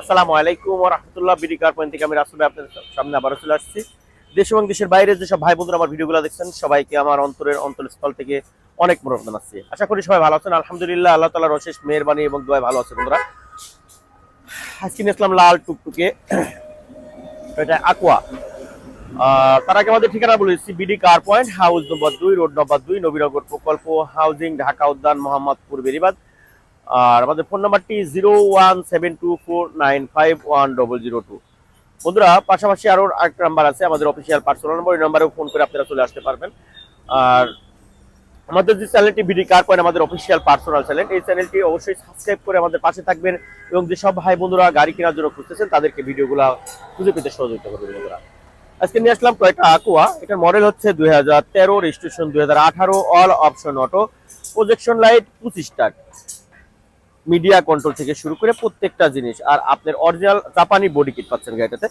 আসসালামু আলাইকুম রহমতুল্লাহ BD car point থেকে আমি রাসুল আপনাদের সামনে আবারও চলে আসছি। দেশ এবং দেশের বাইরে যেসব ভাই বন্ধুরা আমার ভিডিওগুলো দেখছেন, সবাইকে আমার অন্তরের অন্তরস্থল থেকে অনেক মনোরম জানাচ্ছি। আশা করি সবাই ভালো আছেন, আলহামদুলিল্লাহ, আল্লাহ তালার অশেষ মেহরবানি এবং দোয়ায় ভালো আছে বন্ধুরা। আজকে নিয়ে আসলাম লাল টুকটুকে, এটা। আহ, তার আগে আমাদের ঠিকানা বলেছি BD car point house number দুই, রোড নম্বর দুই, নবীনগর প্রকল্প, হাউজিং, ঢাকা উদ্যান, মোহাম্মদপুর, বেরিবাদ। আর আমাদের ফোন নাম্বারটি zero one seven two four nine five one double zero two. বন্ধুরা, পাশাপাশি আরও আরেকটা নাম্বার আছে, আমাদের অফিসিয়াল পার্সোনাল নম্বর এই নাম্বারেও ফোন করে আপনারা চলে আসতে পারবেন। আর আমাদের যে চ্যানেলটি বিডি কার পয়েন্ট আমাদের অফিসিয়াল পার্সোনাল চ্যানেল এই চ্যানেলটি অবশ্যই সাবস্ক্রাইব করে আমাদের পাশে থাকবেন এবং যেসব ভাই বন্ধুরা গাড়ি কেনার জন্য খুঁজতেছেন, তাদেরকে ভিডিওগুলো খুঁজে পেতে সহযোগিতা করবেন বন্ধুরা। আজকে নিয়ে আসলাম টয়টা আকুয়া এটার মডেল হচ্ছে দুই হাজার তেরো রেজিস্ট্রেশন দুই হাজার আঠারো all option auto projection light পঁচিশ টাক মিডিয়া কন্ট্রোল থেকে শুরু করে প্রত্যেকটা জিনিস। আর আপনার অরিজিনাল জাপানি বডি কিট পাচ্ছেন গাড়িটাতে।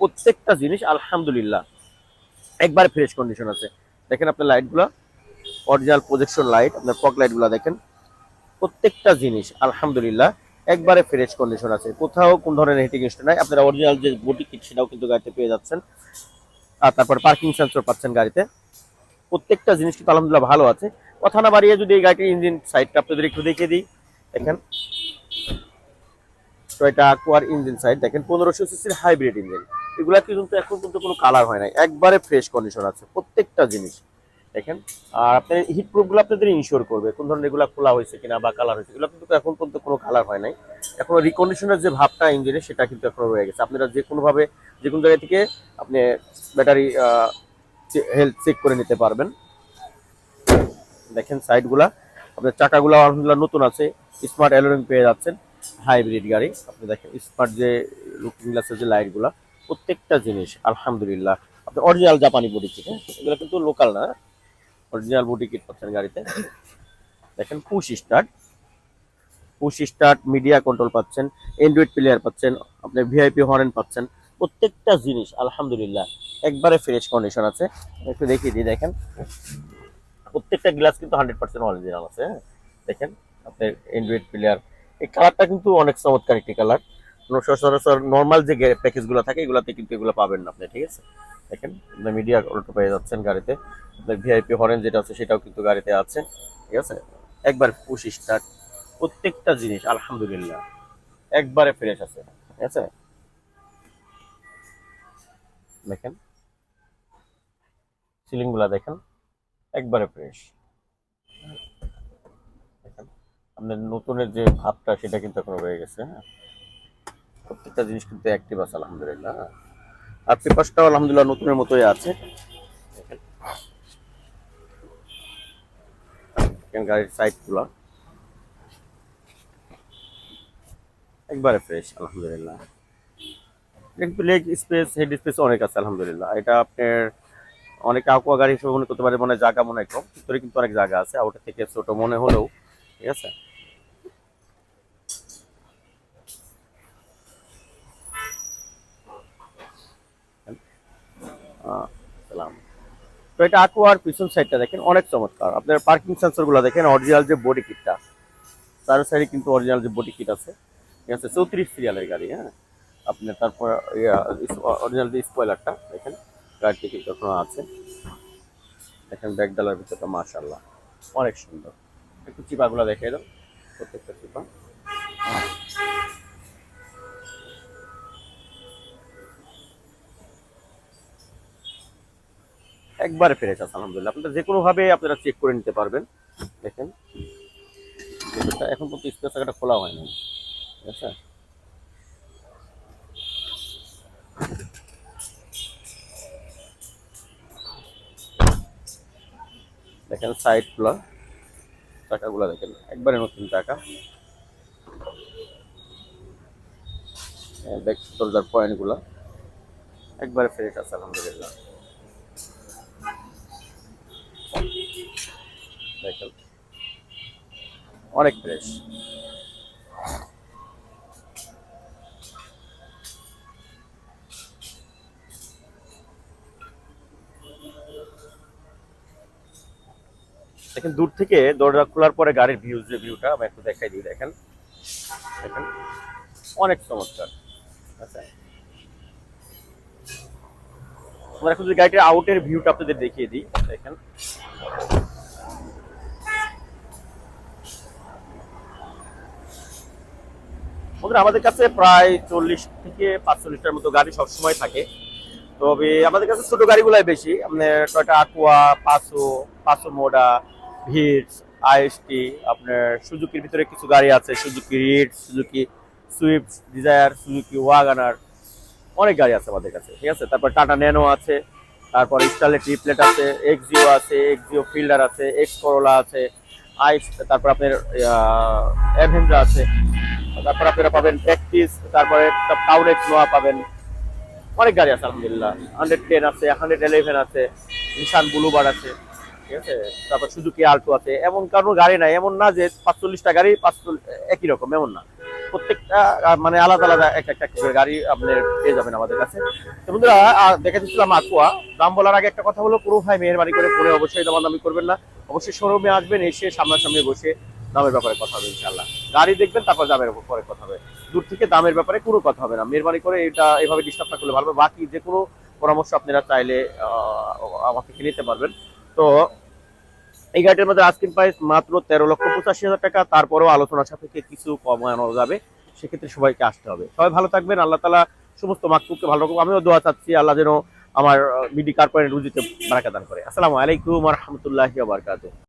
প্রত্যেকটা জিনিস, আলহামদুলিল্লাহ। একবারে ফ্রেশ কন্ডিশন আছে। দেখেন আপনার লাইটগুলো অরিজিনাল প্রজেকশন লাইট আপনার ফগ লাইটগুলো দেখেন। প্রত্যেকটা জিনিস, আলহামদুলিল্লাহ, একবারে ফ্রেশ কন্ডিশন আছে। কোথাও কোন ধরনের হিটিং স্টে নাই। আপনারা অরিজিনাল যে বডি কিট সেটাও কিন্তু গাড়িতে পেয়ে যাচ্ছেন। আর তারপর পার্কিং সেন্সর পাচ্ছেন গাড়িতে। প্রত্যেকটা জিনিস কিন্তু আলহামদুলিল্লাহ ভালো আছে। কথা না বাড়িয়ে যদি এই গাড়িটির ইঞ্জিন সাইডটা আপনাদের একটু দেখিয়ে দিই। দেখেন। টয়টা aquaর ইঞ্জিন সাইড দেখেন, পনেরোশো সিসির হাইব্রিড ইঞ্জিন এগুলা কিন্তু এখন কিন্তু কোনো কালার হয় নাই। একবারে ফ্রেশ কন্ডিশন আছে, প্রত্যেকটা জিনিস। দেখেন, আর আপনার হিট প্রুফগুলো আপনাদের ইনশিওর করবে, কোন ধরনের এগুলো খোলা হয়েছে কিনা বা কালার হয়েছে, এগুলো কিন্তু এখন পর্যন্ত কোনো কালার হয় নাই। এখনও রিকন্ডিশনের যে ভাবটা ইঞ্জিনের সেটা কিন্তু এখনও রয়ে গেছে। আপনারা যে কোনোভাবে, যে কোনো জায়গা থেকে আপনি ব্যাটারি হেলথ চেক করে নিতে পারবেন। দেখেন সাইডগুলা আপনার চাকাগুলো আলহামদুলিল্লাহ নতুন আছে স্মার্ট অ্যালোরিং পেয়ে যাচ্ছেন হাইব্রিড গাড়ি। আপনি দেখেন স্মার্ট যে লুকিং গ্লাসের যে লাইটগুলা প্রত্যেকটা জিনিস, আলহামদুলিল্লাহ। আপনি অরিজিনাল জাপানি বডি কিট এগুলো কিন্তু লোকাল না অরিজিনাল বডি কিট পাচ্ছেন গাড়িতে। দেখেন push start push start media control পাচ্ছেন অ্যান্ড্রয়েড প্লেয়ার পাচ্ছেন, আপনার ভিআইপি হরেন পাচ্ছেন, প্রত্যেকটা জিনিস, আলহামদুলিল্লাহ, একবারে ফ্রেশ কন্ডিশন আছে। একটু দেখিয়ে দিই, দেখেন। প্রত্যেকটা গ্লাস কিন্তু হান্ড্রেড পার্সেন্ট অরিজিনাল আছে হ্যাঁ? দেখেন, আপনার অ্যান্ড্রয়েড প্লেয়ার এই কালারটা কিন্তু অনেক চমৎকার একটি কালার সচরাচর নর্মাল যে প্যাকেজগুলো থাকে, এগুলোতে কিন্তু এগুলো পাবেন না আপনি, ঠিক আছে? দেখেন আপনার মিডিয়া অল্টো পেয়ে যাচ্ছেন গাড়িতে। আপনার ভিআইপি হরেন যেটা আছে, সেটাও কিন্তু গাড়িতে আছে, ঠিক আছে? একবার পুশ স্টার্ট প্রত্যেকটা জিনিস, আলহামদুলিল্লাহ। একবারে ফ্রেশ আছে, ঠিক আছে? দেখেন। সিলিংগুলা দেখেন। একবারে ফ্রেশ আপনার নতুনের যে ভাবটা, সেটা কিন্তু এখন রয়ে গেছে হ্যাঁ? প্রত্যেকটা জিনিস কিন্তু অ্যাক্টিভ আছে, আলহামদুলিল্লাহ হ্যাঁ। আর পেপারসটাও আলহামদুলিল্লাহ নতুনের মতোই আছে। গাড়ির সাইডগুলো একবারে ফ্রেশ আলহামদুলিল্লাহ। লেগ স্পেস হেড স্পেস অনেক আছে, আলহামদুলিল্লাহ। এটা আপনার অনেক আকুয়া গাড়ি হিসেবে মনে করতে পারে মনে জায়গা মনে কম, ভিতরে কিন্তু অনেক জায়গা আছে আউটার থেকে ছোট মনে হলেও, ঠিক আছে? তো এটা আকুয়ার পিছন সাইডটা দেখেন, অনেক চমৎকার। আপনার পার্কিং সেন্সরগুলো দেখেন অরিজিনাল যে বডি কিটটা চার সাইডে কিন্তু অরিজিনাল যে বডি কিট আছে, ঠিক আছে? চৌত্রিশ সিরিয়ালের গাড়ি হ্যাঁ? আপনার তারপর অরিজিনাল যে স্পয়লারটা দেখেন? গাড়িটি কিন্তু এখনও আছে। দেখেন ব্যাগ ডালার ভিতরটা মাশাল্লাহ অনেক সুন্দর। একটু চিপাগুলো দেখে দাও, প্রত্যেকটা চিপা। একবারে আছে আলহামদুলিল্লাহ। আপনারা যে কোনোভাবে আপনারা চেক করে নিতে পারবেন। দেখেন। এখন পর্যন্ত স্পেস জায়গাটা খোলা হয়নি ঠিক আছে? দেখেন সাইড সাইডগুলো টাকাগুলো দেখেন, একবারে নতুন টাকা ব্যাক দরজার পয়েন্টগুলো একবারে ফ্রেশ আছে, আলহামদুলিল্লাহ। দেখেন, অনেক ফ্রেশ দেখেন দূর থেকে দরজা খোলার পরে গাড়ির ভিউ যে ভিউটা আমি একটু দেখাই দিই, দেখেন। দেখেন, অনেক চমৎকার। আচ্ছা। আমরা এখন যদি গাড়িটার আউটের ভিউটা আপনাদের দেখিয়ে দিই, দেখেন। বন্ধুরা, আমাদের কাছে প্রায় চল্লিশ থেকে পাঁচচল্লিশটার মতো গাড়ি সবসময় থাকে। তবে আমাদের কাছে ছোট গাড়িগুলাই বেশি। আপনার Toyota Aqua Passo Passo Moda Vitz IST আপনার সুজুকির ভিতরে কিছু গাড়ি আছে, Suzuki read Suzuki Swift Dzire Suzuki Wagon R অনেক গাড়ি আছে আমাদের কাছে, ঠিক আছে? তারপর টাটা ন্যানো আছে, তারপর স্টারলেট ট্রিপলেট আছে এক্সিও আছে এক্সিও ফিল্ডার আছে এক্স করোলা আছে আইস তারপর আপনার অ্যাভেঞ্জা আছে, তারপর আপনারা পাবেন প্র্যাকটিস তারপরে টাউনেট নোয়া পাবেন। অনেক গাড়ি আছে, আলহামদুলিল্লাহ। হান্ড্রেড টেন আছে হান্ড্রেড ইলেভেন আছে নিশান ব্লুবার আছে। ঠিক আছে? তারপর সুজুকি আল্টো আছে। এমন কারও গাড়ি নাই, এমন না যে পাঁচচল্লিশটা গাড়ি পাঁচচল্লিশ একই রকম, এমন না। প্রত্যেকটা মানে আলাদা আলাদা এক একটা গাড়ি আপনি পেয়ে যাবেন আমাদের কাছে। বন্ধুরা দেখে দিচ্ছিলাম আকুয়া দাম বলার আগে একটা কথা হলো পুরো ভাই মেহরবানি করে পরে অবশ্যই দামাদামি করবেন না। অবশ্যই শোরুমে আসবেন, এসে সামনাসামনি বসে দামের ব্যাপারে কথা হবে ইনশাল্লাহ গাড়ি দেখবেন, তারপর দামের পরে কথা হবে। দূর থেকে দামের ব্যাপারে কোনো কথা হবে না। মেহরবানি করে এটা, এভাবে ডিস্টার্ব না করলে ভালো। বাকি যে কোনো পরামর্শ আপনারা চাইলে আমার থেকে নিতে পারবেন। তো এই গাড়িটার মধ্যে আস্কিং প্রাইস মাত্র তেরো লক্ষ পঁচাশি হাজার টাকা। তারপরও আলোচনা সাপেক্ষে কিছু কমানো যাবে, সেক্ষেত্রে সবাইকে আসতে হবে। সবাই ভালো থাকবেন, আল্লাহ তালা সমস্ত মাকতুবকে ভালো রাখব আমিও দোয়া চাচ্ছি, আল্লাহ যেন আমার বিডি কার্পোরেট রুজিতে বারাকা দান করে। আসসালামু আলাইকুম রহমতুল্লাহ বারকাত